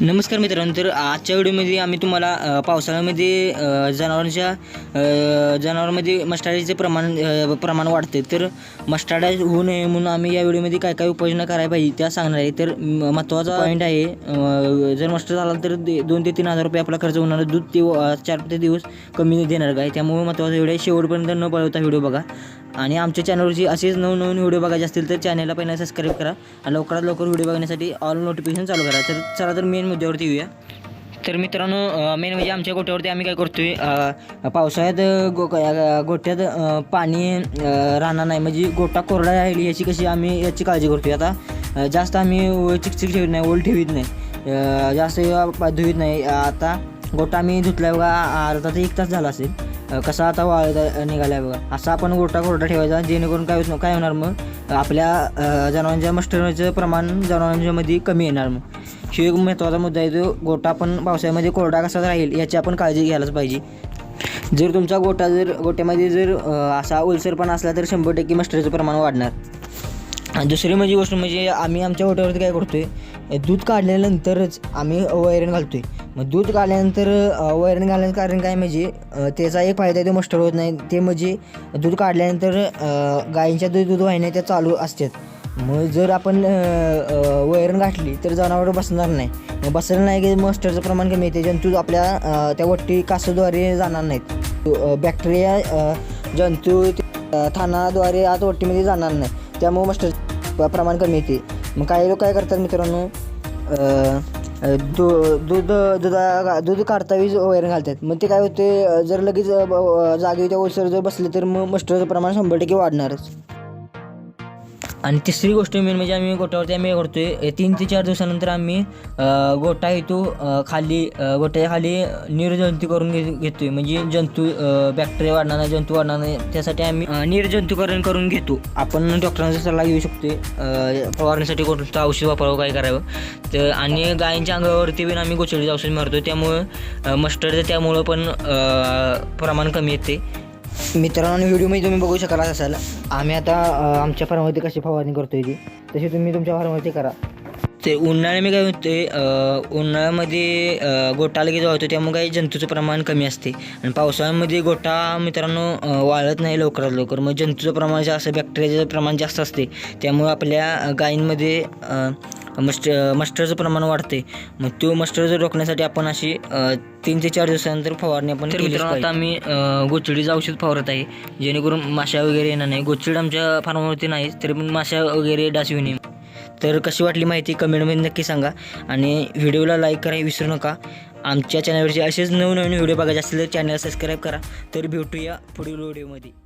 नमस्कार मित्रांनो तर आजच्या व्हिडिओमध्ये आम्ही तुम्हाला पावसाळ्यामध्ये जनावरांच्या जनावरांमध्ये मस्टार्डीचे प्रमाण प्रमाण वाढते. तर मस्टार्डाईज होऊ नये म्हणून आम्ही या व्हिडिओमध्ये काय काय उपाययोजना करायला पाहिजे त्या सांगणार आहे. तर महत्त्वाचा पॉईंट आहे जर मस्टर झाला तर दोन ते तीन हजार रुपये आपला खर्च होणार. दूध ते चार ते दिवस कमी देणार काय त्यामुळे महत्त्वाचा व्हिडिओ आहे. शेवटपर्यंत न पळवता व्हिडिओ बघा. आणि आमच्या चॅनलवरची असेच नवनवीन व्हिडिओ बघायचे असतील तर चॅनलला पहिला सबस्क्राईब करा. आणि लवकरात लवकर व्हिडिओ बघण्यासाठी ऑल नोटिफिकेशन चालू करा. तर चला तर मेन मुद्द्यावरती येऊया. तर मित्रांनो मेन म्हणजे आमच्या गोट्यावरती आम्ही काय करतोय आहे पावसाळ्यात गो गोठ्यात गोट्यात पाणी राहणार नाही. म्हणजे गोटा कोरडा राहील याची कशी आम्ही याची काळजी करतोय. आता जास्त आम्ही चिकचिक ठेवत नाही ओल ठेवीत नाही. जास्त धुवीत नाही. आता गोटा आम्ही धुतला बघा अर्धा ते एक तास झाला असेल. कसा आता वाळ निघाला बघा. असा आपण गोटा कोरडा ठेवायचा जेणेकरून काय होत काय होणार मग? आपल्या जनावरांच्या मस्टरचं प्रमाण जनावरांच्यामध्ये कमी येणार मग. ही एक महत्त्वाचा मुद्दा आहे जो गोटा आपण पावसाळ्यामध्ये कोरडा कसा राहील याची आपण काळजी घ्यायलाच पाहिजे. जर तुमचा गोटा जर गोट्यामध्ये जर असा ओलसरपणा असला तर शंभर टक्के मस्टरचं प्रमाण वाढणार. दुसरी म्हणजे गोष्ट म्हणजे आम्ही आमच्या ओट्यावरती काय करतो आहे दूध काढल्यानंतरच आम्ही वैरण घालतो आहे मग दूध काढल्यानंतर वैरण घालण्याचं कारण काय म्हणजे त्याचा एक फायदा तो मस्टर होत नाही. ते म्हणजे दूध काढल्यानंतर गायींच्या दूध दूध वाहिन्या त्या चालू असतात. मग जर आपण वैरण गाठली तर जनावर बसणार नाही. मग बसलं नाही की मस्टरचं प्रमाण कमी येते जंतू आपल्या त्या वट्टी कासद्वारे जाणार नाहीत. बॅक्टेरिया जंतू थानाद्वारे आत वट्टीमध्ये जाणार नाही. त्यामुळे मस्टर प्रमाण कमी येते. मग काही लोक काय करतात मित्रांनो दू दूध दुधा दूध काढता वेळी वैरण घालतात. मग ते काय होते जर लगेच अ, ब- जागी त्या जर बसले तर मग मस्टरचं प्रमाण शंभर टक्के वाढणारच. आणि तिसरी गोष्ट मेन म्हणजे आम्ही गोट्यावरती आम्ही करतो आहे तीन ते चार दिवसानंतर आम्ही गोटा येतो खाली गोट्याच्या खाली निर्जंतू करून घे आहे म्हणजे जंतू बॅक्टेरिया वाढणार नाही जंतू वाढणार नाही त्यासाठी आम्ही निर्जंतुकरण करून घेतो. आपण डॉक्टरांचा सल्ला घेऊ शकतो आहे फवारण्यासाठी कोणतं औषध वापरावं काय करावं. तर आणि गायींच्या अंगावरती पण आम्ही गोचडीचं औषध मारतो त्यामुळं मस्टरचं त्यामुळं पण प्रमाण कमी येते. मित्रांनो आणि व्हिडिओमध्ये तुम्ही बघू शकाल असाल. आम्ही आता आमच्या फार्मवरती कशी फवारणी करतो आहे ती. तशी तुम्ही तुमच्या फार्मवरती करा. ते उन्हाळ्यामध्ये काय होते उन्हाळ्यामध्ये अ, गोटा लगेच वाळतो त्यामुळे काही जंतूचं प्रमाण कमी असते. आणि पावसाळ्यामध्ये गोटा मित्रांनो वाळत नाही लवकरात लवकर. मग जंतूचं प्रमाण जास्त बॅक्टेरियाचं प्रमाण जास्त असते. त्यामुळे आपल्या गायींमध्ये मस्ट मस्टरचं प्रमाण वाढते मग तो मस्टर जर रोखण्यासाठी आपण अशी तीन ते चार दिवसानंतर फवारणी आपण पाहिजे. आता आम्ही गोचडीचं औषध फवारत आहे जेणेकरून माशा वगैरे येणार नाही. गोचड आमच्या फार्मवरती नाहीच तरी पण माशा वगैरे डास येऊ नये तर कशी वाटली माहिती कमेंटमध्ये नक्की सांगा. आणि व्हिडिओला लाईक करायला विसरू नका. आमच्या चॅनलवरचे असेच नवनवीन व्हिडिओ बघायचे असतील तर चॅनल सबस्क्राईब करा. तर भेटूया पुढील व्हिडिओमध्ये.